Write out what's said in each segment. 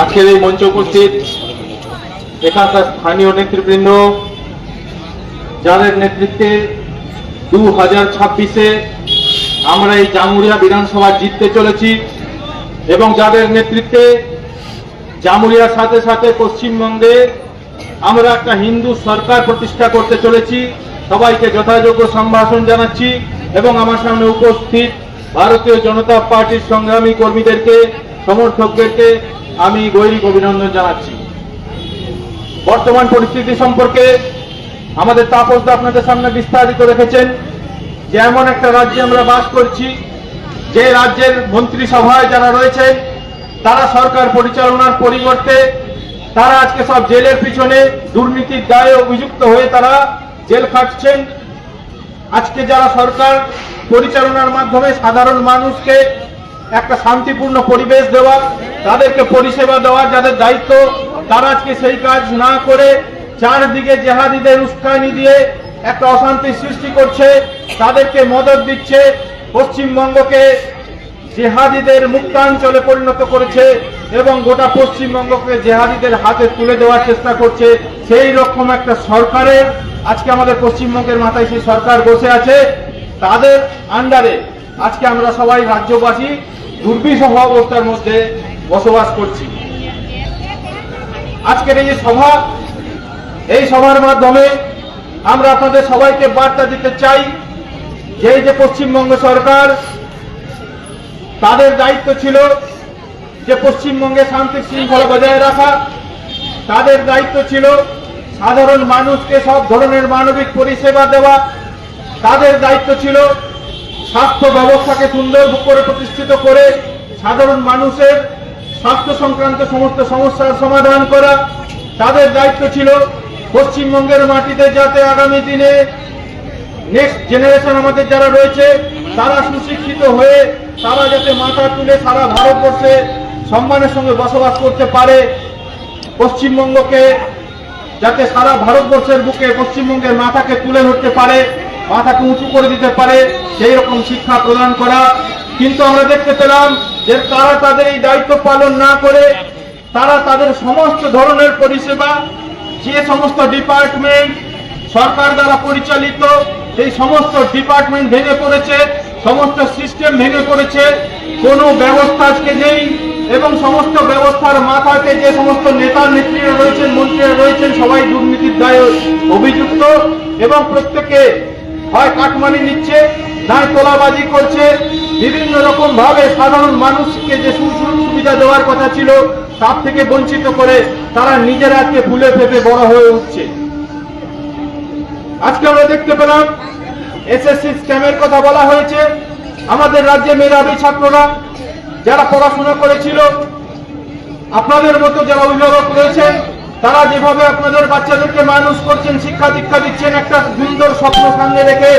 আজকের এই মঞ্চে উপস্থিত এখানকার স্থানীয় নেতৃবৃন্দ, যাদের নেতৃত্বে দু হাজার ছাব্বিশে আমরা এই জামুরিয়া বিধানসভা জিততে চলেছি এবং যাদের নেতৃত্বে জামুরিয়ার সাথে সাথে পশ্চিমবঙ্গে আমরা একটা হিন্দু সরকার প্রতিষ্ঠা করতে চলেছি। সবাইকে যথাযোগ্য সম্ভাষণ জানাচ্ছি এবং আমার সামনে উপস্থিত ভারতীয় জনতা পার্টির সংগ্রামী কর্মীদেরকে, সমর্থকদেরকে আমি গৈরিক অভিনন্দন জানাচ্ছি। বর্তমান পরিস্থিতি সম্পর্কে আমাদের তাপসদা আপনাদের সামনে বিস্তারিত রেখেছেন যে এমন একটা রাজ্যে আমরা বাস করছি, যে রাজ্যের মন্ত্রিসভায় যারা রয়েছেন, তারা সরকার পরিচালনার পরিবর্তে তারা আজকে সব জেলের পিছনে দুর্নীতির দায়ে অভিযুক্ত হয়ে তারা জেল খাটছেন। আজকে যারা সরকার পরিচালনার মাধ্যমে সাধারণ মানুষকে একটা শান্তিপূর্ণ পরিবেশ দেওয়া, তাদেরকে পরিষেবা দেওয়া, যাদের দায়িত্ব, তারা আজকে সেই কাজ না করে চারদিকে জেহাদিদের উস্কানি দিয়ে একটা অশান্তি সৃষ্টি করছে, তাদেরকে মদত দিচ্ছে, পশ্চিমবঙ্গকে জেহাদিদের মুক্তাঞ্চলে পরিণত করেছে এবং গোটা পশ্চিমবঙ্গকে জেহাদিদের হাতে তুলে দেওয়ার চেষ্টা করছে। সেই রকম একটা সরকারের, আজকে আমাদের পশ্চিমবঙ্গের মাথায় সেই সরকার বসে আছে। তাদের আন্ডারে আজকে আমরা সবাই রাজ্যবাসী দুর্বিষহ অবস্থার মধ্যে বসবাস করছি। আজকের এই সভা, এই সভার মাধ্যমে আমরা আপনাদের সবাইকে বার্তা দিতে চাই যে যে পশ্চিমবঙ্গ সরকার, তাদের দায়িত্ব ছিল যে পশ্চিমবঙ্গে শান্তি শৃঙ্খলা বজায় রাখা। তাদের দায়িত্ব ছিল সাধারণ মানুষকে সব ধরনের মানবিক পরিষেবা দেওয়া। তাদের দায়িত্ব ছিল স্বাস্থ্য ব্যবস্থাকে সুন্দর করে প্রতিষ্ঠিত করে সাধারণ মানুষের স্বাস্থ্য সংক্রান্ত সমস্ত সমস্যার সমাধান করা তাদের দায়িত্ব ছিল পশ্চিমবঙ্গের মাটিতে যাতে আগামী দিনে নেক্সট জেনারেশন আমাদের যারা রয়েছে, তারা সুশিক্ষিত হয়ে তারা যাতে মাথা তুলে সারা ভারতবর্ষে সম্মানের সঙ্গে বসবাস করতে পারে, পশ্চিমবঙ্গকে যাতে সারা ভারতবর্ষের বুকে পশ্চিমবঙ্গের মাথাকে তুলে ধরতে পারে। মাথাকে উঁচু করে দিতে পারে, সেই রকম শিক্ষা প্রদান করা। কিন্তু আমরা দেখতে পেলাম যে তারা তাদের এই দায়িত্ব পালন না করে, তারা তাদের সমস্ত ধরনের পরিষেবা, যে সমস্ত ডিপার্টমেন্ট সরকার দ্বারা পরিচালিত, সেই সমস্ত ডিপার্টমেন্ট ভেঙে পড়েছে, সমস্ত সিস্টেম ভেঙে পড়েছে, কোনো ব্যবস্থা আজকে নেই এবং সমস্ত ব্যবস্থার মাথাতে যে সমস্ত নেতা নেত্রীরা রয়েছেন, মন্ত্রীরা রয়েছেন, সবাই দুর্নীতির দায়ে অভিযুক্ত এবং প্রত্যেকে হয় কাটমানি নিচ্ছে নয় তোলাবাজি করছে, বিভিন্ন রকম ভাবে সাধারণ মানুষকে যে সুযোগ সুবিধা দেওয়ার কথা ছিল, তার থেকে বঞ্চিত করে তারা নিজেরা আজকে ফুলে ফেপে বড় হয়ে উঠছে। আজকে আমরা দেখতে পেলাম এসএসসি স্ক্যামের কথা বলা হয়েছে। আমাদের রাজ্যে মেধাবী ছাত্ররা যারা পড়াশোনা করেছিল, আপনাদের মতো যারা অভিভাবক রয়েছেন তারা যেভাবে আপনাদের বাচ্চাদেরকে মানুষ করছেন, শিক্ষা দীক্ষা দিচ্ছেন, একটা সুন্দর স্বপ্ন সামনে রেখে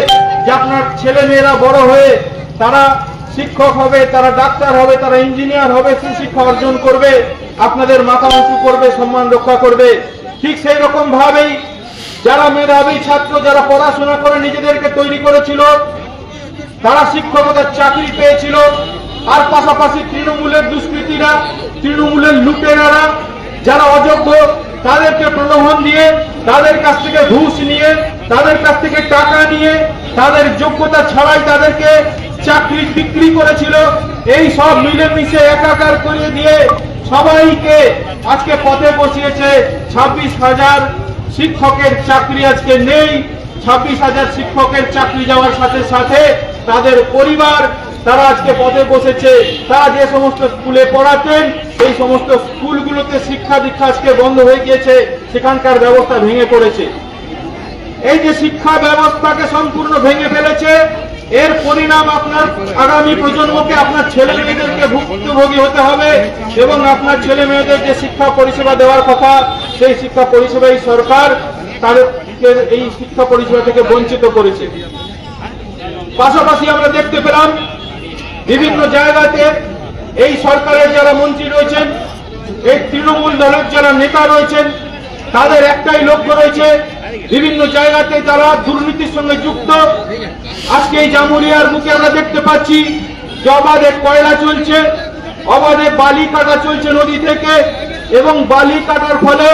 যে আপনার ছেলে মেয়েরা বড় হয়ে তারা শিক্ষক হবে, তারা ডাক্তার হবে, তারা ইঞ্জিনিয়ার হবে, সুশিক্ষা অর্জন করবে, আপনাদের মাথা উঁচু করবে, সম্মান রক্ষা করবে। ঠিক সেই রকম ভাবেই যারা মেধাবী ছাত্র, যারা পড়াশোনা করে নিজেদেরকে তৈরি করেছিল, তারা শিক্ষকতার চাকরি পেয়েছিল। আর পাশাপাশি তৃণমূলের দুষ্কৃতীরা, তৃণমূলের লুটেরারা, যারা অযোগ্য তাদেরকে প্রলোভন দিয়ে, তাদের কাছ থেকে ঘুষ নিয়ে, তাদের কাছ থেকে টাকা নিয়ে, তাদের যোগ্যতা ছাড়াই তাদেরকে চাকরি বিক্রি করেছিল। এই সব মিলেমিশে একাকার করে দিয়ে সবাইকে আজকে পথে বসিয়েছে ছাব্বিশ হাজার শিক্ষকের চাকরি আজকে নেই। ছাব্বিশ হাজার শিক্ষকের চাকরি যাওয়ার সাথে সাথে তাদের পরিবার, তারা আজকে পথে বসেছে। তারা যে সমস্ত স্কুলে পড়াতেন সেই সমস্ত স্কুলগুলোতে শিক্ষা দীক্ষা আজকে বন্ধ হয়ে গিয়েছে, সেখানকার ব্যবস্থা ভেঙে পড়েছে। এই যে শিক্ষা ব্যবস্থাকে সম্পূর্ণ ভেঙে ফেলেছে, এর পরিণাম আপনার আগামী প্রজন্মকে আপনার ছেলে মেয়েদেরকে ভুক্তভোগী হতে হবে এবং আপনার ছেলে মেয়েদের যে শিক্ষা পরিষেবা দেওয়ার কথা, সেই শিক্ষা পরিষেবা এই সরকার তাদেরকে এই শিক্ষা পরিষেবা থেকে বঞ্চিত করেছে। পাশাপাশি আমরা দেখতে পেলাম, বিভিন্ন জায়গাতে এই সরকারের যারা মন্ত্রী রয়েছেন, এই তৃণমূল দলের যারা নেতা রয়েছেন, তাদের একটাই লক্ষ্য রয়েছে, বিভিন্ন জায়গাতে তারা দুর্নীতির সঙ্গে যুক্ত। আজকে এই জামুরিয়ার মুখে আমরা দেখতে পাচ্ছি যে অবাধে কয়লা চলছে, অবাধে বালি কাটা চলছে নদী থেকে, এবং বালি কাটার ফলে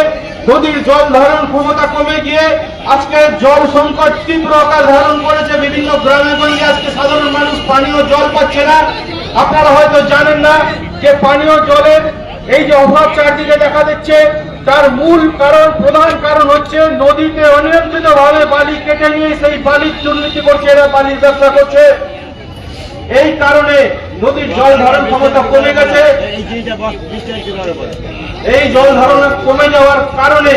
নদীর জল ধারণ ক্ষমতা কমে গিয়ে আজকে জল সংকট তীব্র আকার ধারণ করেছে বিভিন্ন গ্রামে গঞ্জে। আজকে সাধারণ মানুষ পানীয় জল পাচ্ছে না। আপনারা হয়তো জানেন না যে পানীয় জলের এই যে অভাব চারদিকে দেখা দিচ্ছে, তার মূল কারণ, প্রধান কারণ হচ্ছে নদীতে অনিয়ন্ত্রিত ভাবে বালি কেটে নিয়ে সেই বালির দুর্নীতি করছে, এরা বালির ব্যবসা করছে। এই কারণে নদীর জল ধারণ ক্ষমতা কমে গেছে। এই জল ধারণ কমে যাওয়ার কারণে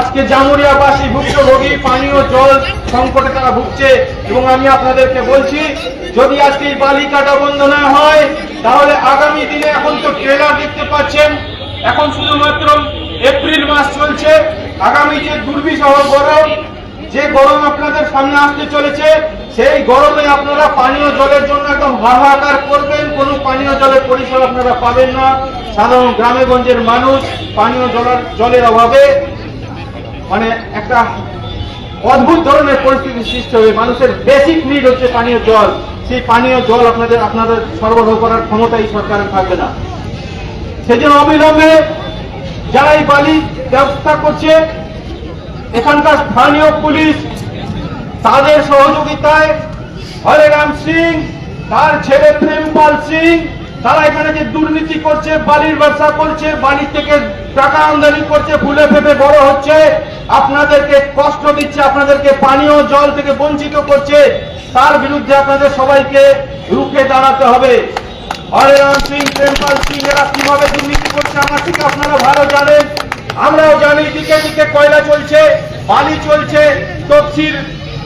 আজকে জামুরিয়াবাসী ভুক্তভোগী পানীয় জল সংকটে তারা ভুগছে এবং আমি আপনাদেরকে বলছি, যদি আজকে এই বালি কাটা বন্ধ না হয়, তাহলে আগামী দিনে এখন তো ট্রেলার দেখতে পাচ্ছেন, এখন শুধুমাত্র এপ্রিল মাস চলছে, আগামী যে দুর্বিষহ গরম, যে গরম আপনাদের সামনে আসতে চলেছে, সেই গরমে আপনারা পানীয় জলের জন্য একদম হাহাকার করবেন, কোনো পানীয় জলের পরিষেবা আপনারা পাবেন না। সাধারণ গ্রামে গঞ্জের মানুষ পানীয় জলের অভাবে মানে একটা অদ্ভুত ধরনের পরিস্থিতি সৃষ্টি হবে। মানুষের বেসিক নিড হচ্ছে পানীয় জল। সেই পানীয় জল আপনাদের আপনাদের সরবরাহ করার ক্ষমতা এই সরকারের থাকবে না। সেজন্য অবিলম্বে যারা এই বালি ব্যবস্থা করছে, এখানকার স্থানীয় পুলিশ তাদের সহযোগিতায় হরেরাম সিং, তার ছেলে প্রেমপাল সিং তারা এখানে যে দুর্নীতি করছে, বালির ব্যবসা করছে বালি থেকে টাকা আমদানি করছে, ফুলে ফেপে বড় হচ্ছে, আপনাদেরকে কষ্ট দিচ্ছে, আপনাদেরকে পানীয় জল থেকে বঞ্চিত করছে, তার বিরুদ্ধে আপনাদের সবাইকে রুখে দাঁড়াতে হবে। হরেরাম সিং, প্রেমপাল সিং, এরা কীভাবে দুর্নীতি করছে, আমার থেকে আপনারা ভালো জানেন। আমরাও জানি, দিকে দিকে কয়লা চলছে, বালি চলছে, তফসির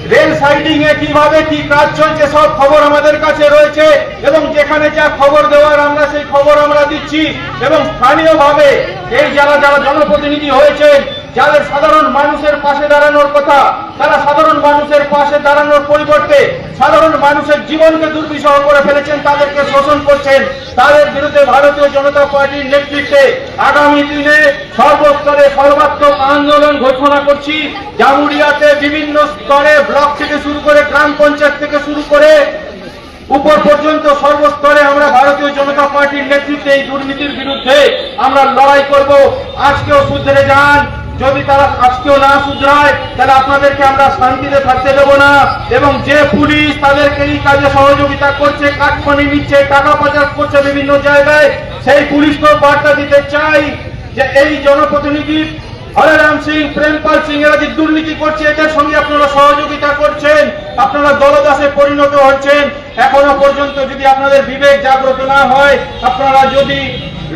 রেল সাইডিং এ কীভাবে কি কাজ চলছে, সব খবর আমাদের কাছে রয়েছে এবং যেখানে যা খবর দেওয়ার আমরা সেই খবর আমরা দিচ্ছি এবং স্থানীয়ভাবে এই যারা যারা জনপ্রতিনিধি হয়েছে যাদের সাধারণ মানুষের পাশে দাঁড়ানোর কথা, তারা সাধারণ মানুষের পাশে দাঁড়ানোর পরিবর্তে সাধারণ মানুষের জীবনকে দুর্বিষহ করে ফেলেছেন, তাদেরকে শোষণ করছেন। তাদের বিরুদ্ধে ভারতীয় জনতা পার্টির নেতৃত্বে আগামী দিনে সর্বস্তরে সর্বাত্মক আন্দোলন ঘোষণা করছি। জামুরিয়াতে বিভিন্ন স্তরে ব্লক থেকে শুরু করে গ্রাম পঞ্চায়েত থেকে শুরু করে উপর পর্যন্ত সর্বস্তরে আমরা ভারতীয় জনতা পার্টির নেতৃত্বে এই দুর্নীতির বিরুদ্ধে আমরা লড়াই করব। আজকেও শুধরে যান যদি তারা আজকেও না শুধরায়, তাহলে আপনাদেরকে আমরা শান্তিতে থাকতে দেবো না। এবং যে পুলিশ তাদেরকে এই কাজে সহযোগিতা করছে কাঠমানি নিচ্ছে, টাকা পাচার করছে বিভিন্ন জায়গায়, সেই পুলিশকেও বার্তা দিতে চাই যে এই জনপ্রতিনিধি হরেরাম সিং, প্রেমপাল সিং, এরা যে দুর্নীতি করছে, এদের সঙ্গে আপনারা সহযোগিতা করছেন, আপনারা দলদাসে পরিণত হচ্ছেন। এখনও পর্যন্ত যদি আপনাদের বিবেক জাগ্রত না হয়, আপনারা যদি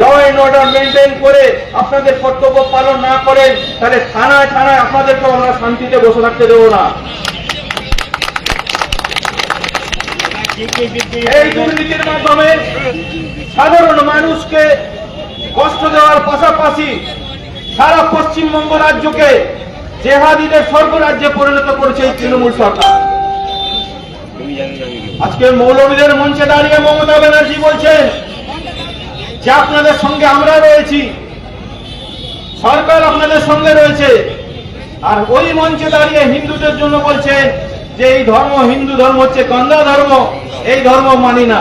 ল অ্যান্ড অর্ডার মেনটেন করে আপনাদের কর্তব্য পালন না করেন, তাহলে থানায় থানায় আপনাদেরকেও আমরা শান্তিতে বসে থাকতে দেবো না। এই দুর্নীতির মাধ্যমে সাধারণ মানুষকে কষ্ট দেওয়ার পাশাপাশি সারা পশ্চিমবঙ্গ রাজ্যকে জেহাদিদের স্বর্গরাজ্যে পরিণত করেছে এই তৃণমূল সরকার। আজকে মৌলবীদের মঞ্চে দাঁড়িয়ে মমতা ব্যানার্জি বলছেন যে আপনাদের সঙ্গে আমরা রয়েছি, সরকার আপনাদের সঙ্গে রয়েছে, আর ওই মঞ্চে দাঁড়িয়ে হিন্দুদের জন্য বলছে যে এই ধর্ম হিন্দু ধর্ম হচ্ছে গন্ধা ধর্ম, এই ধর্ম মানি না।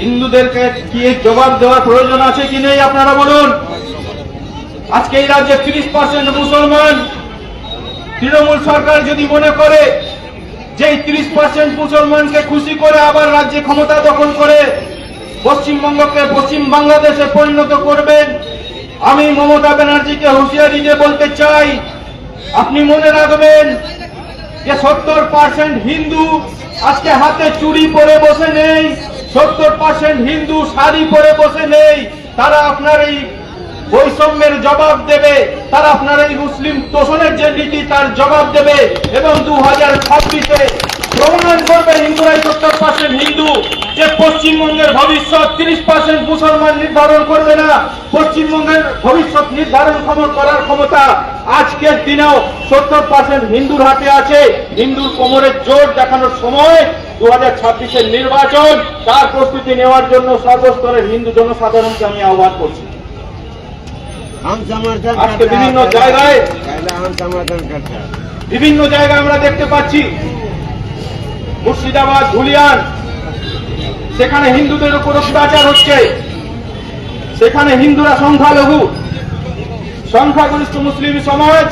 হিন্দুদেরকে কি জবাব দেওয়ার প্রয়োজন আছে কি নেই আপনারা বলুন? আজকে এই রাজ্যে তিরিশ পার্সেন্ট মুসলমান। তৃণমূল সরকার যদি মনে করে যে তিরিশ পার্সেন্ট মুসলমানকে খুশি করে আবার রাজ্যে ক্ষমতা দখল করে পশ্চিমবঙ্গকে পশ্চিম বাংলাদেশে পরিণত করবেন। আমি মমতা ব্যানার্জিকে হুঁশিয়ারি দিয়ে বলতে চাই, আপনি মনে রাখবেন যে সত্তর পার্সেন্ট হিন্দু আজকে হাতে চুরি পরে বসে নেই, সত্তর পার্সেন্ট হিন্দু শাড়ি পরে বসে নেই, তারা আপনার এই বৈষম্যের জবাব দেবে, তারা আপনার এই মুসলিম তোষণের যে নীতি, তার জবাব দেবে এবং দু হাজার ছাব্বিশে প্রমাণ করবে হিন্দুরাই সত্তর পার্সেন্ট হিন্দু। যে পশ্চিমবঙ্গের ভবিষ্যৎ তিরিশ পার্সেন্ট মুসলমান নির্ধারণ করবে না পশ্চিমবঙ্গের ভবিষ্যৎ নির্ধারণ করার ক্ষমতা আজকের দিনেও সত্তর পার্সেন্ট হিন্দুর হাতে আছে। হিন্দুর কোমরের জোর দেখানোর সময় দু হাজার ছাব্বিশের নির্বাচন তার প্রস্তুতি নেওয়ার জন্য সর্বস্তরের হিন্দু জনসাধারণকে আমি আহ্বান করছি। বিভিন্ন জায়গায় বিভিন্ন জায়গায় আমরা দেখতে পাচ্ছি মুর্শিদাবাদ ধুলিয়ান সেখানে হিন্দুদের উপর অত্যাচার হচ্ছে। সেখানে হিন্দুরা সংখ্যালঘু। সংখ্যাগরিষ্ঠ মুসলিম সমাজ,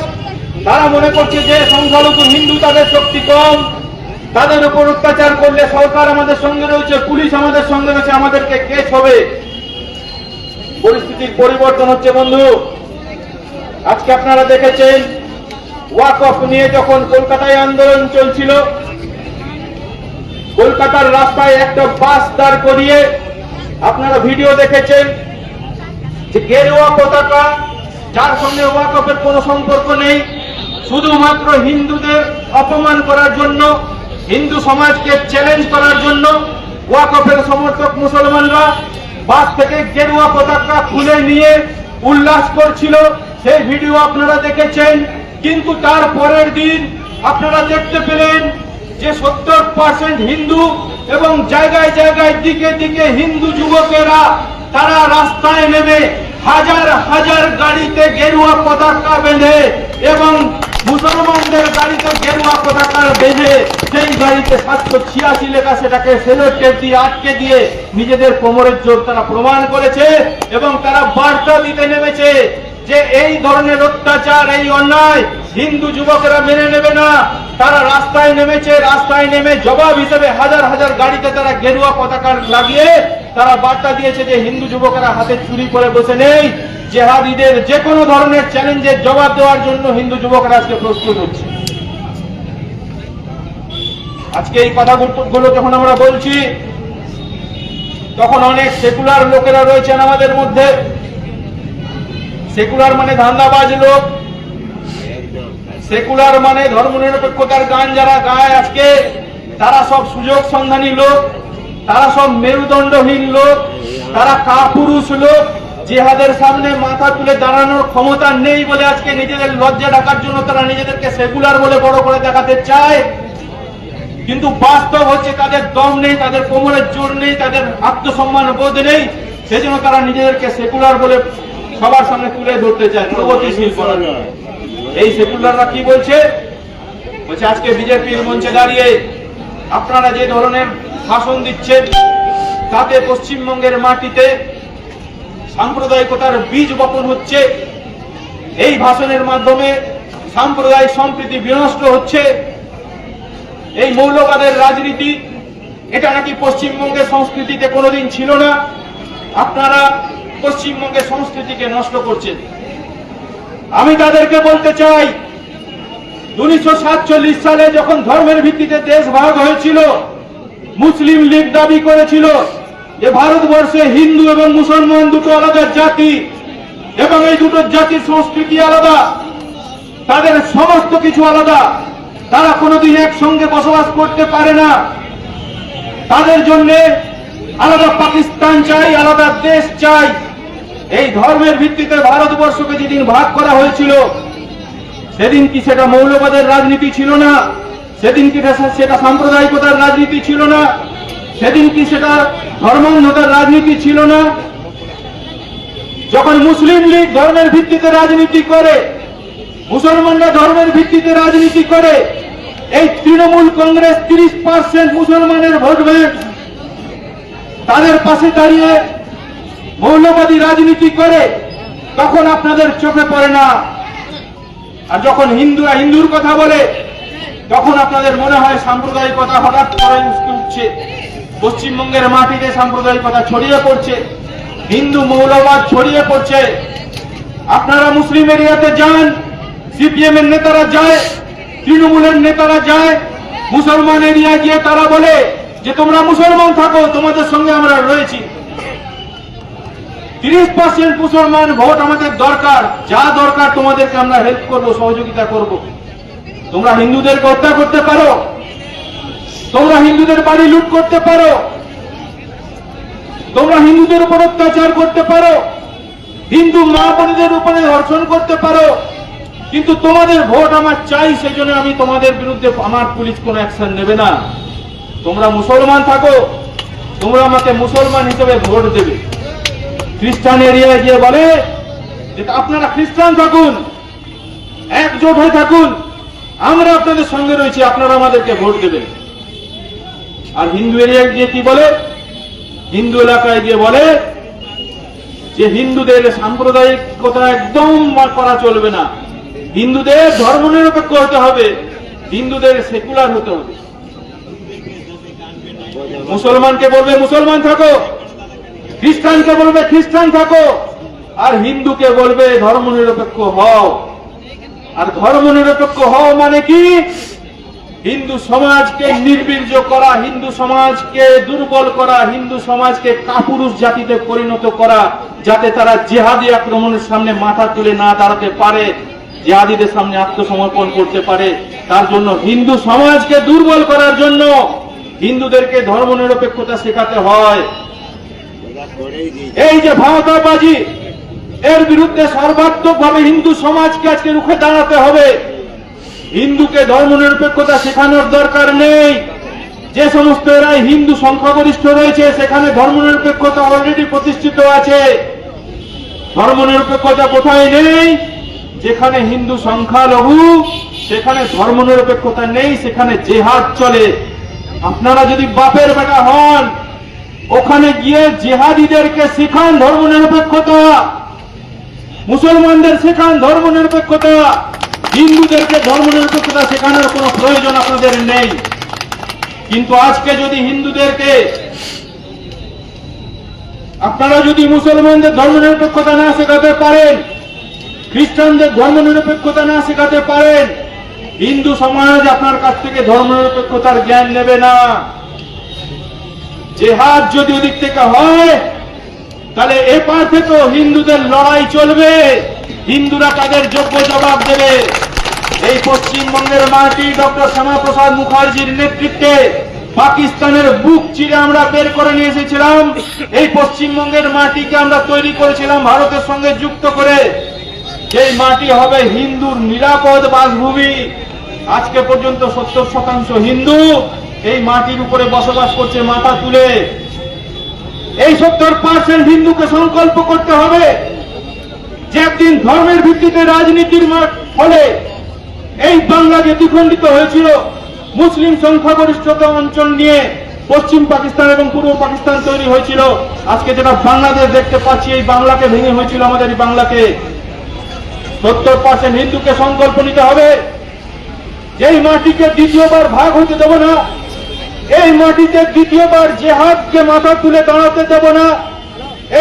তারা মনে করছে যে সংখ্যালঘু হিন্দু তাদের শক্তি কম। তাদের উপর অত্যাচার করলে সরকার আমাদের সঙ্গে রয়েছে, পুলিশ আমাদের সঙ্গে রয়েছে, আমাদেরকে কেস হবে। পরিস্থিতির পরিবর্তন হচ্ছে, বন্ধু। আজকে আপনারা দেখেছেন ওয়াক অফ নিয়ে যখন কলকাতায় আন্দোলন চলছিল কলকাতার রাস্তায় একটা বাস দাঁড় করিয়ে আপনারা ভিডিও দেখেছেন যে গেরুয়া পতাকা, যার সঙ্গে ওয়াকফের কোনো সম্পর্ক নেই, শুধুমাত্র হিন্দুদের অপমান করার জন্য, হিন্দু সমাজকে চ্যালেঞ্জ করার জন্য ওয়াকফের সমর্থক মুসলমানরা বাস থেকে গেরুয়া পতাকা খুলে নিয়ে উল্লাস করছিল। সেই ভিডিও আপনারা দেখেছেন, কিন্তু তার পরের দিন আপনারা দেখতে পেলেন যে সত্তর পার্সেন্ট হিন্দু এবং জায়গায় জায়গায় দিকে দিকে হিন্দু যুবকেরা, তারা রাস্তায় নেমে হাজার হাজার গাড়িতে গেরুয়া পতাকা বেঁধে এবং মুসলমানদের গাড়িতে গেরুয়া পতাকা বেঁধে সেই গাড়িতে সাতশো ছিয়াশি লেখা সেটাকে টেপ দিয়ে আটকে দিয়ে নিজেদের কোমরের জোর তারা প্রমাণ করেছে এবং তারা বার্তা দিতে নেমেছে। যে এই ধরনের অত্যাচার, এই অন্যায় হিন্দু যুবকেরা মেনে নেবে না। তারা রাস্তায় নেমেছে, রাস্তায় নেমে জবাব হিসেবে হাজার হাজার গাড়িতে তারা গেরুয়া পতাকা লাগিয়ে তারা বার্তা দিয়েছে যে হিন্দু যুবকেরা হাতে চুরি করে বসে নেই। জেহাদিদের যে কোনো ধরনের চ্যালেঞ্জের জবাব দেওয়ার জন্য হিন্দু যুবকেরা আজকে প্রস্তুত হচ্ছে। আজকে এই কথাগুলো যখন আমরা বলছি, তখন অনেক সেকুলার লোকেরা রয়েছেন আমাদের মধ্যে। সেকুলার মানে ধান্দাবাজ লোক। সেকুলার মানে ধর্মনিরপেক্ষতার গান যারা গায় আজকে, তারা সব সুযোগ সন্ধানী লোক, তারা সব মেরুদণ্ডহীন লোক, তারা কাপুরুষ লোক, জেহাদের সামনে মাথা তুলে দাঁড়ানোর ক্ষমতা নেই বলে আজকে নিজেদের লজ্জা ঢাকার জন্য তারা নিজেদেরকে সেকুলার বলে বড় করে দেখাতে চায়। কিন্তু বাস্তব হচ্ছে তাদের দম নেই, তাদের কোমরের জোর নেই, তাদের আত্মসম্মান বোধ নেই, সেজন্য তারা নিজেদেরকে সেকুলার বলে সবার সামনে তুলে ধরতে চায় প্রগতিশীল এই সেকুলাররা কি বলছে? বলছে, আজকে বিজেপির মঞ্চে দাঁড়িয়ে আপনারা যে ধরনের ভাষণ দিচ্ছেন, তাতে পশ্চিমবঙ্গের মাটিতে সাম্প্রদায়িকতার বীজ বপন হচ্ছে। এই ভাষণের মাধ্যমে সাম্প্রদায়িক সম্প্রীতি বিনষ্ট হচ্ছে। এই মৌলবাদের রাজনীতি, এটা নাকি পশ্চিমবঙ্গের সংস্কৃতিতে কোনোদিন ছিল না? আপনারা পশ্চিমবঙ্গের সংস্কৃতিকে নষ্ট করছেন আমি তাদেরকে বলতে চাই, উনিশশো সাতচল্লিশ সালে যখন ধর্মের ভিত্তিতে দেশ ভাগ হয়েছিল, মুসলিম লীগ দাবি করেছিল যে ভারতবর্ষে হিন্দু এবং মুসলমান দুটো আলাদা জাতি এবং এই দুটো জাতির সংস্কৃতি আলাদা, তাদের সমস্ত কিছু আলাদা, তারা কোনোদিন একসঙ্গে বসবাস করতে পারে না। তাদের জন্য আলাদা পাকিস্তান চাই, আলাদা দেশ চাই। এই ধর্মের ভিত্তিতে ভারতবর্ষকে যেদিন ভাগ করা হয়েছিল, সেদিন কি সেটা মৌলবাদের রাজনীতি ছিল না? সেদিন কি সেটা সাম্প্রদায়িকতার রাজনীতি ছিল না? সেদিন কি সেটা ধর্মান্ধতার রাজনীতি ছিল না? যখন মুসলিম লীগ ধর্মের ভিত্তিতে রাজনীতি করে, মুসলমানরা ধর্মের ভিত্তিতে রাজনীতি করে, এই তৃণমূল কংগ্রেস তিরিশ পার্সেন্ট মুসলমানের ভোট ব্যাংক তাদের পাশে দাঁড়িয়ে মৌলবাদী রাজনীতি করে তখন আপনাদের চোখে পড়ে না। আর যখন হিন্দুরা হিন্দুর কথা বলে, তখন আপনাদের মনে হয় সাম্প্রদায়িকতা হঠাৎ করে উঠছে পশ্চিমবঙ্গের মাটিতে সাম্প্রদায়িকতা ছড়িয়ে পড়ছে, হিন্দু মৌলবাদ ছড়িয়ে পড়ছে। আপনারা মুসলিম এরিয়াতে যান সিপিএম এর নেতারা যায়, তৃণমূলের নেতারা যায়, মুসলমান এরিয়া গিয়ে তারা বলে যে, তোমরা মুসলমান থাকো, তোমাদের সঙ্গে আমরা রয়েছি। তিরিশ পার্সেন্ট মুসলমান ভোট আমাদের দরকার। যা দরকার তোমাদেরকে আমরা হেল্প করব, সহযোগিতা করব। তোমরা হিন্দুদেরকে হত্যা করতে পারো। তোমরা হিন্দুদের বাড়ি লুট করতে পারো। তোমরা হিন্দুদের উপর অত্যাচার করতে পারো। হিন্দু মা বোনদের উপরে ধর্ষণ করতে পারো। কিন্তু তোমাদের ভোট আমার চাই, সেজন্য আমি তোমাদের বিরুদ্ধে আমার পুলিশ কোনো অ্যাকশন নেবে না। তোমরা মুসলমান থাকো। তোমরা আমাকে মুসলমান হিসেবে ভোট দেবে। খ্রিস্টান এরিয়ায় গিয়ে বলে যে আপনারা খ্রিস্টান থাকুন, একজোট হয়ে থাকুন, আমরা আপনাদের সঙ্গে রয়েছি, আপনারা আমাদেরকে ভোট দেবেন। আর হিন্দু এরিয়ায় গিয়ে কি বলে? হিন্দু এলাকায় গিয়ে বলে যে হিন্দুদের সাম্প্রদায়িকতা একদম করা চলবে না। হিন্দুদের ধর্মনিরপেক্ষ হতে হবে, হিন্দুদের সেকুলার হতে হবে। মুসলমানকে বলবে, মুসলমান থাকো। খ্রিস্টানকে বলবে, খ্রিস্টান থাকো। আর হিন্দুকে বলবে, ধর্মনিরপেক্ষ হও। আর ধর্মনিরপেক্ষ হও মানে কি? হিন্দু সমাজকে নির্বীর্য করা, হিন্দু সমাজকে দুর্বল করা, হিন্দু সমাজকে কাপুরুষ জাতিতে পরিণত করা, যাতে তারা জেহাদি আক্রমণের সামনে মাথা তুলে না দাঁড়াতে পারে, জেহাদিদের সামনে আত্মসমর্পণ করতে পারে। তার জন্য হিন্দু সমাজকে দুর্বল করার জন্য হিন্দুদেরকে ধর্মনিরপেক্ষতা শেখাতে হয়। এই যে ভাওতাবাজি, এর বিরুদ্ধে সর্বাত্মক ভাবে হিন্দু সমাজকে আজকে রুখে দাঁড়াতে হবে। হিন্দুকে ধর্মনিরপেক্ষতা শেখানোর দরকার নেই। যে সমস্ত এরাই হিন্দু সংখ্যাগরিষ্ঠ রয়েছে, সেখানে ধর্মনিরপেক্ষতা অলরেডি প্রতিষ্ঠিত আছে। ধর্মনিরপেক্ষতা কোথায় নেই? যেখানে হিন্দু সংখ্যালঘু, সেখানে ধর্ম নিরপেক্ষতা নেই, সেখানে জেহাদ চলে। আপনারা যদি বাপের বেটা হন ওখানে গিয়ে জেহাদিদেরকে শেখান ধর্মনিরপেক্ষতা মুসলমানদের শেখান ধর্মনিরপেক্ষতা হিন্দুদেরকে ধর্মনিরপেক্ষতা শেখানোর কোনো প্রয়োজন আপনাদের নেই। কিন্তু আজকে যদি হিন্দুদেরকে, আপনারা যদি মুসলমানদের ধর্মনিরপেক্ষতা না শেখাতে পারেন, খ্রিস্টানদের ধর্মনিরপেক্ষতা না শেখাতে পারেন, হিন্দু সমাজ আপনার কাছ থেকে ধর্মনিরপেক্ষতার জ্ঞান নেবে না। জেহাদ যদি ওদিক থেকে হয়, তাহলে এপার থেকেও হিন্দুদের লড়াই চলবে। হিন্দুরা তাদের যোগ্য জবাব দেবে? এই পশ্চিমবঙ্গের মাটি ডক্টর শ্যামাপ্রসাদ মুখার্জির নেতৃত্বে পাকিস্তানের বুক চিরে আমরা বের করে নিয়ে এসেছিলাম। এই পশ্চিমবঙ্গের মাটিকে আমরা তৈরি করেছিলাম ভারতের সঙ্গে যুক্ত করে। এই মাটি হবে হিন্দুর নিরাপদ বাসভূমি। আজকে পর্যন্ত সত্তর শতাংশ হিন্দু। এই মাটির উপরে বসবাস করছে মাথা তুলে। এই সত্তর পার্সেন্ট হিন্দুকে সংকল্প করতে হবে যে একদিন ধর্মের ভিত্তিতে রাজনীতির ফলে এই বাংলা যে দ্বিখণ্ডিত হয়েছিল মুসলিম সংখ্যাগরিষ্ঠতা অঞ্চল নিয়ে পশ্চিম পাকিস্তান এবং পূর্ব পাকিস্তান তৈরি হয়েছিল। আজকে যেটা বাংলাদেশ দেখতে পাচ্ছি, এই বাংলাকে ভেঙে হয়েছিল আমাদের এই বাংলাকে। সত্তর পার্সেন্ট হিন্দুকে সংকল্প নিতে হবে। যেই মাটিকে দ্বিতীয়বার ভাগ হতে দেব না এই মাটিতে দ্বিতীয়বার জেহাদকে মাথা তুলে দাঁড়াতে দেব না।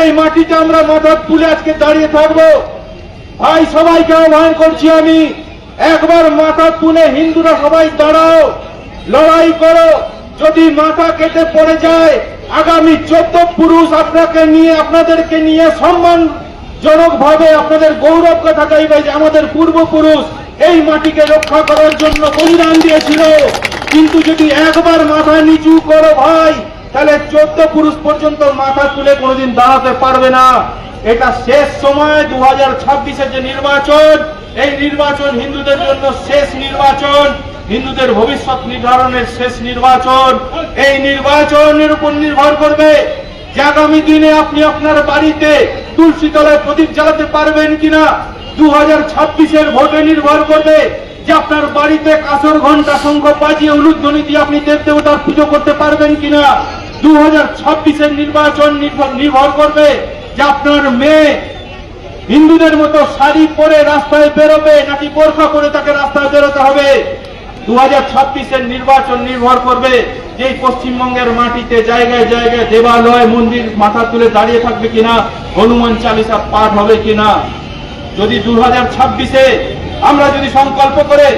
এই মাটিতে আমরা মাথা তুলে আজকে দাঁড়িয়ে থাকব। ভাই, সবাইকে আহ্বান করছি আমি, একবার মাথা তুলে হিন্দুরা সবাই দাঁড়াও, লড়াই করো। যদি মাথা কেটে পড়ে যায়, আগামী চোদ্দ পুরুষ আপনাকে নিয়ে, আপনাদেরকে নিয়ে সম্মান জনক ভাবে আপনাদের গৌরব কথা গাইবে যে আমাদের পূর্বপুরুষ এই মাটিকে রক্ষা করার জন্য বলিদান দিয়েছিল। কিন্তু যদি একবার মাথা নিচু করো ভাই, তাহলে চোদ্দ পুরুষ পর্যন্ত মাথা তুলে কোনোদিন দাঁড়াতে পারবে না। এটা শেষ সময় দু হাজার ছাব্বিশের যে নির্বাচন, এই নির্বাচন হিন্দুদের জন্য শেষ নির্বাচন, হিন্দুদের ভবিষ্যৎ নির্ধারণের শেষ নির্বাচন। এই নির্বাচনের উপর নির্ভর করবে যে আগামী দিনে আপনি আপনার বাড়িতে তুলসী তলায় প্রদীপ জ্বালাতে পারবেন কিনা। দু হাজার ছাব্বিশের ভোটে নির্ভর করবে যে আপনার বাড়িতে কাসর ঘণ্টা শঙ্খ বাজিয়ে উলুধ্বনি দিয়ে আপনি দেব দেবতার পুজো করতে পারবেন কিনা? দু হাজার ছাব্বিশের নির্বাচন নির্ভর করবে যে আপনার মেয়ে হিন্দুদের মতো শাড়ি পরে রাস্তায় বেরোবে নাকি বোরখা পরে তাকে রাস্তায় বেরোতে হবে? দু হাজার ছাব্বিশের নির্বাচন নির্ভর করবে যে পশ্চিমবঙ্গের মাটিতে জায়গায় জায়গায় দেবালয়, মন্দির মাথা তুলে দাঁড়িয়ে থাকবে কিনা? হনুমান চালিসা পাঠ হবে কিনা? যদি দু হাজার ছাব্বিশে আমরা যদি সংকল্প করে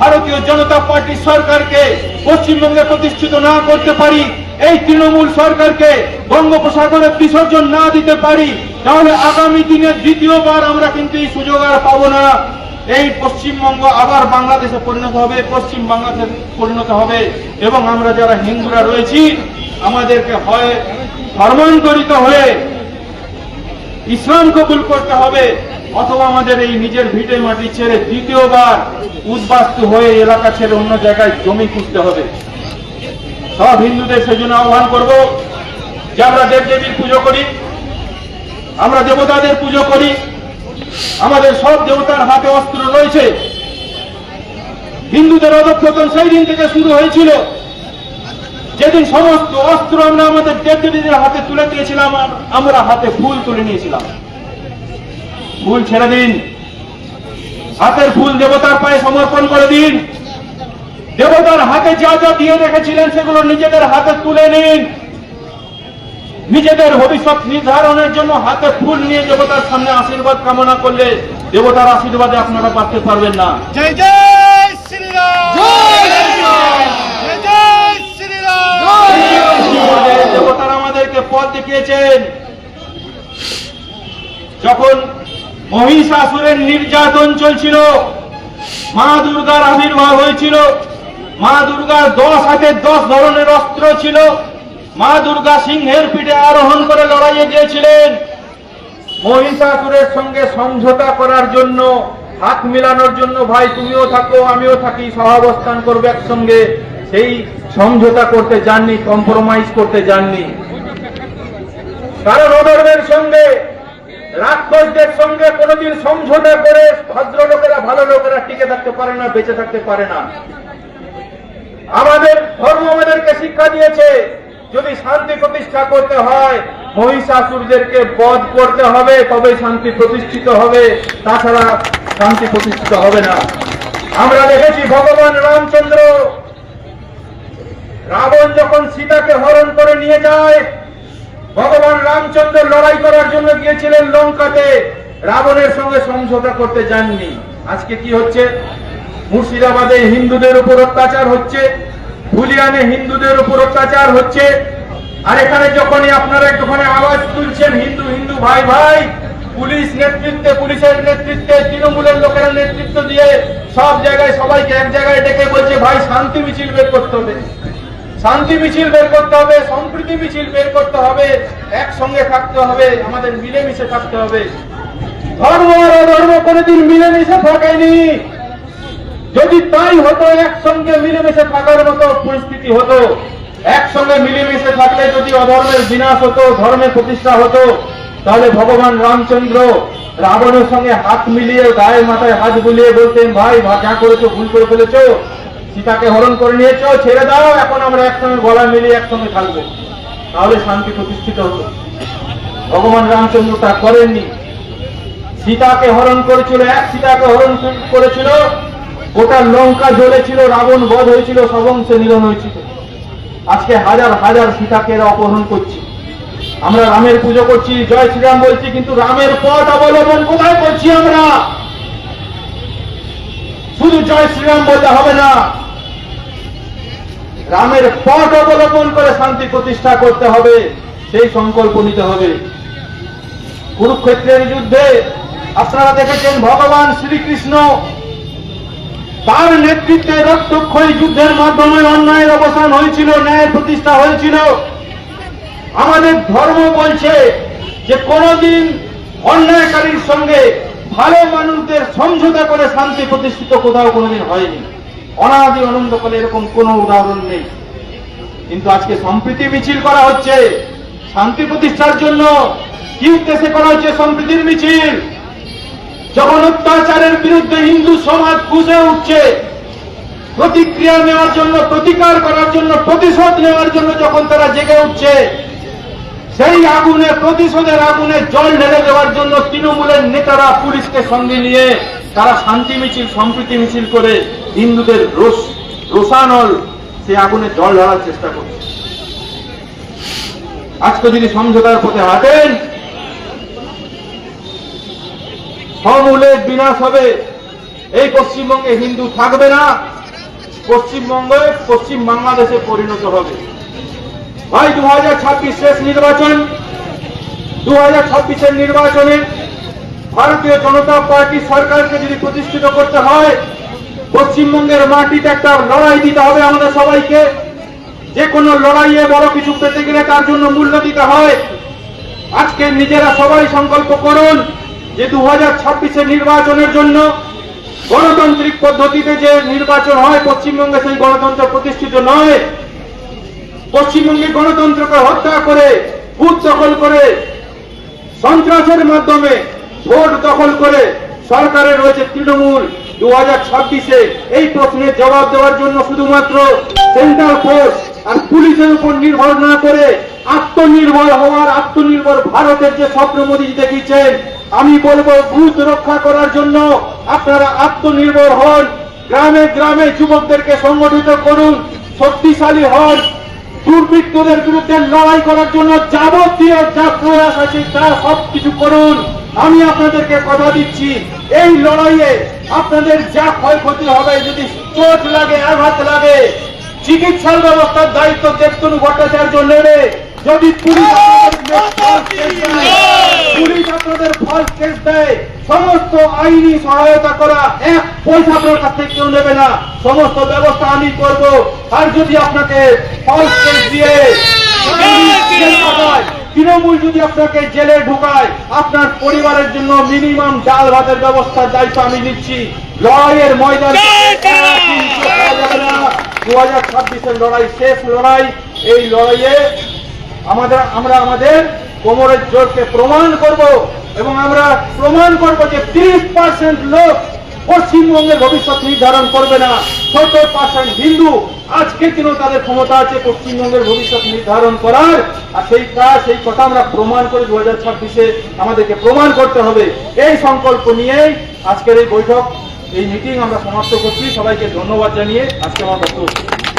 ভারতীয় জনতা পার্টি সরকারকে পশ্চিমবঙ্গে প্রতিষ্ঠিত না করতে পারি, এই তৃণমূল সরকারকে বঙ্গোপসাগরে বিসর্জন না দিতে পারি, তাহলে আগামী দিনে দ্বিতীয়বার আমরা কিন্তু এই সুযোগ আর পাবো না। এই পশ্চিমবঙ্গ আবার বাংলাদেশে পরিণত হবে, পশ্চিম বাংলাদেশে পরিণত হবে, এবং আমরা যারা হিন্দুরা রয়েছি, আমাদেরকে হয় ধর্মান্তরিত হয়ে ইসলাম কবুল করতে হবে অথবা আমাদের এই নিজের ভিটে মাটি ছেড়ে দ্বিতীয়বার উদ্বাস্তু হয়ে এলাকা ছেড়ে অন্য জায়গায় জমি খুঁজতে হবে। সব হিন্দুদের সেজন্য আহ্বান করব যে আমরা দেবদেবীর পুজো করি, আমরা দেবতাদের পুজো করি, আমাদের সব দেবতার হাতে অস্ত্র রয়েছে। হিন্দুদের অধঃপতন সেই দিন থেকে শুরু হয়েছিল। যেদিন সমস্ত অস্ত্র আমরা আমাদের দেবদেবীদের হাতে তুলে দিয়েছিলাম, আমরা হাতে ফুল তুলে নিয়েছিলাম। ফুল ছেড়ে দিন। হাতের ফুল দেবতার পায়ে সমর্পণ করে দিন। দেবতার হাতে যা যা দিয়ে রেখেছিলেন সেগুলো নিজেদের হাতে তুলে নিন। নিজেদের ভবিষ্যৎ নির্ধারণের জন্য হাতে ফুল নিয়ে দেবতার সামনে আশীর্বাদ কামনা করলে দেবতার আশীর্বাদে আপনারা পারতে পারবেন না। জয় জয় শ্রীরাম। দেবতারা আমাদেরকে পথ দেখিয়েছেন। যখন মহিষাসুরের নির্যাতন চলছিল। মা দুর্গার আবির্ভাব হয়েছিল। মা দুর্গার দশ হাতে দশ ধরনের অস্ত্র ছিল। মা দুর্গা সিংহের পিঠে আরোহণ করে লড়াইয়ে গিয়েছিলেন। মহিষাসুরের সঙ্গে সমঝোতা করার জন্য, হাত মিলানোর জন্য, ভাই, তুমিও থাকো, আমিও থাকি, সহাবস্থান করবে একসঙ্গে। সেই সমঝোতা করতে যাননি কম্প্রোমাইজ করতে যাননি। কারণ অধর্মের সঙ্গে রাক্ষসদের সঙ্গে কোনোদিন সমঝোতা করে ভদ্রলোকেরা ভালো লোকেরা টিকে থাকতে পারে না, বেঁচে থাকতে পারে না। আমাদের ধর্ম আমাদেরকে শিক্ষা দিয়েছে, যদি শান্তি প্রতিষ্ঠা করতে হয়, মহিষাসুরদেরকে বধ করতে হবে তবে শান্তি প্রতিষ্ঠিত হবে, তাছাড়া শান্তি প্রতিষ্ঠিত হবে না। আমরা দেখেছি ভগবান রামচন্দ্র, রাবণ যখন সীতাকে হরণ করে নিয়ে যায় ভগবান রামচন্দ্র লড়াই করার জন্য গিয়েছিলেন লঙ্কাতে। রাবণের সঙ্গে সমঝোতা করতে যাননি। আজকে কি হচ্ছে? মুর্শিদাবাদে হিন্দুদের উপর অত্যাচার হচ্ছে হুলিয়ানে হিন্দুদের উপর অত্যাচার হচ্ছে। আর এখানে যখনই আপনারা একটুখানি আওয়াজ তুলছেন, হিন্দু হিন্দু, ভাই ভাই, পুলিশ নেতৃত্বে, পুলিশের নেতৃত্বে, তৃণমূলের লোকেরা নেতৃত্ব দিয়ে সব জায়গায় সবাইকে এক জায়গায় ডেকে বলছে, ভাই, শান্তি মিছিল বের করতে হবে। শান্তি মিছিল বের করতে হবে, সম্প্রীতি মিছিল বের করতে হবে, একসঙ্গে থাকতে হবে, আমাদের মিলেমিশে থাকতে হবে। ধর্ম আর অধর্ম কোনোদিন মিলেমিশে থাকেনি। যদি তাই হতো, একসঙ্গে মিলেমিশে থাকার মতো পরিস্থিতি হতো, একসঙ্গে মিলেমিশে থাকলে যদি অধর্মের বিনাশ হতো ধর্মের প্রতিষ্ঠা হতো, তাহলে ভগবান রামচন্দ্র রাবণের সঙ্গে হাত মিলিয়ে গায়ের মাথায় হাত বুলিয়ে বলতেন, ভাই যা করেছ ভুল করে ফেলেছো। সীতাকে হরণ করে নিয়েছো, ছেড়ে দাও, এখন আমরা একসঙ্গে গলা মিলিয়ে একসঙ্গে থাকব। তাহলে শান্তি প্রতিষ্ঠিত হতো ভগবান রামচন্দ্র তা করেননি। সীতাকে হরণ করেছিল, এক সীতাকে হরণ করেছিল, গোটা লঙ্কা জ্বলেছিল, রাবণ বধ হয়েছিল, সবংশে মিলন হয়েছিল। আজকে হাজার হাজার সীতাকে এরা অপহরণ করছি। আমরা রামের পুজো করছি, জয় শ্রীরাম বলছি, কিন্তু রামের পথ অবলম্বন কোথায় করছি আমরা? শুধু জয় শ্রীরাম বলতে হবে না। রামের পথ অবলম্বন করে শান্তি প্রতিষ্ঠা করতে হবে, সেই সংকল্প নিতে হবে। কুরুক্ষেত্রের যুদ্ধে আপনারা দেখেছেন, ভগবান শ্রীকৃষ্ণ তার নেতৃত্বে রক্তক্ষয়ী যুদ্ধের মাধ্যমে অন্যায়ের অবসান হয়েছিল ন্যায়ের প্রতিষ্ঠা হয়েছিল। আমাদের ধর্ম বলছে যে কোনদিন অন্যায়কারীর সঙ্গে ভালো মানুষদের সমঝোতা করে শান্তি প্রতিষ্ঠিত কোথাও কোনোদিন হয়নি। অনাদি অনন্তকালে এরকম কোনো উদাহরণ নেই। কিন্তু আজকে সম্প্রীতি মিছিল করা হচ্ছে, শান্তি প্রতিষ্ঠার জন্য কি উদ্দেশ্যে করা হচ্ছে সম্প্রীতির মিছিল? যখন অত্যাচারের বিরুদ্ধে হিন্দু সমাজ ফুসে উঠছে, প্রতিক্রিয়া নেওয়ার জন্য, প্রতিকার করার জন্য, প্রতিশোধ নেওয়ার জন্য যখন তারা জেগে উঠছে, সেই আগুনে, প্রতিশোধের আগুনে জল ঢেলে দেওয়ার জন্য তৃণমূলের নেতারা পুলিশকে সঙ্গে নিয়ে তারা শান্তি মিছিল, সম্প্রীতি মিছিল করে হিন্দুদের রোষ, রোষানল সে আগুনে জল ঢালার চেষ্টা করছে। আজকে যদি সমঝোতার পথে হাঁটেন, সমূলে বিনাশ হবে। এই পশ্চিমবঙ্গে হিন্দু থাকবে না, পশ্চিমবঙ্গে পশ্চিম বাংলাদেশে পরিণত হবে। ভাই দু হাজার ছাব্বিশ শেষ নির্বাচন দু হাজার নির্বাচনে ভারতীয় জনতা পার্টি সরকারকে যদি প্রতিষ্ঠিত করতে হয় পশ্চিমবঙ্গের মাটিতে একটা লড়াই দিতে হবে আমাদের সবাইকে। যে কোনো লড়াইয়ে বড় কিছু পেতে গেলে তার জন্য মূল্য দিতে হয়। আজকে নিজেরা সবাই সংকল্প করুন যে দু হাজার নির্বাচনের জন্য গণতান্ত্রিক পদ্ধতিতে যে নির্বাচন হয়, পশ্চিমবঙ্গে সেই গণতন্ত্র প্রতিষ্ঠিত নয়। পশ্চিমবঙ্গে গণতন্ত্রকে হত্যা করে বুথ দখল করে, সন্ত্রাসের মাধ্যমে ভোট দখল করে সরকারে রয়েছে তৃণমূল। দু হাজার ছাব্বিশে এই প্রশ্নের জবাব দেওয়ার জন্য শুধুমাত্র সেন্ট্রাল ফোর্স আর পুলিশের উপর নির্ভর না করে আত্মনির্ভর হওয়ার আত্মনির্ভর ভারতের যে স্বপ্ন মোদী দেখিয়েছেন, আমি বলব বুথ রক্ষা করার জন্য আপনারা আত্মনির্ভর হন, গ্রামে গ্রামে যুবকদেরকে সংগঠিত করুন, শক্তিশালী হন, দুর্বৃত্তদের বিরুদ্ধে লড়াই করার জন্য যাবতীয় যা প্রয়াস আছে তা সব কিছু করুন। আমি আপনাদেরকে কথা দিচ্ছি এই লড়াইয়ে আপনাদের যা ক্ষয়ক্ষতি হবে যদি চোট লাগে আঘাত লাগে চিকিৎসার ব্যবস্থার দায়িত্ব দেবতনু ভট্টাচার্য নেবে যদি পুলিশ আপনাদের ফলস কেস দেয় সমস্ত আইনি সহায়তা করা এক পয়সা আপনার কাছ থেকে কেউ নেবে না সমস্ত ব্যবস্থা আমি করব আর যদি আপনাকে ফলস কেস দিয়ে তৃণমূল যদি আপনাকে জেলে ঢুকায় আপনার পরিবারের জন্য মিনিমাম ডাল ভাতের ব্যবস্থার দায়িত্ব আমি নিচ্ছি। লড়াইয়ের ময়দান দু হাজার ছাব্বিশের লড়াই শেষ লড়াই। এই লড়াইয়ে আমাদের আমরা আমাদের কোমরের জোরকে প্রমাণ করব এবং আমরা প্রমাণ করব যে তিরিশ পার্সেন্ট লোক পশ্চিমবঙ্গের ভবিষ্যৎ নির্ধারণ করবে না। সত্তর পার্সেন্ট হিন্দু আজকের দিনও তাদের ক্ষমতা আছে পশ্চিমবঙ্গের ভবিষ্যৎ নির্ধারণ করার? আর সেই কাজ সেই কথা আমরা প্রমাণ করে দু হাজার ছাব্বিশে। আমাদেরকে প্রমাণ করতে হবে। এই সংকল্প নিয়েই আজকের এই বৈঠক, এই মিটিং আমরা সমাপ্ত করছি। সবাইকে ধন্যবাদ জানিয়ে আজকে আমার বক্তব্য।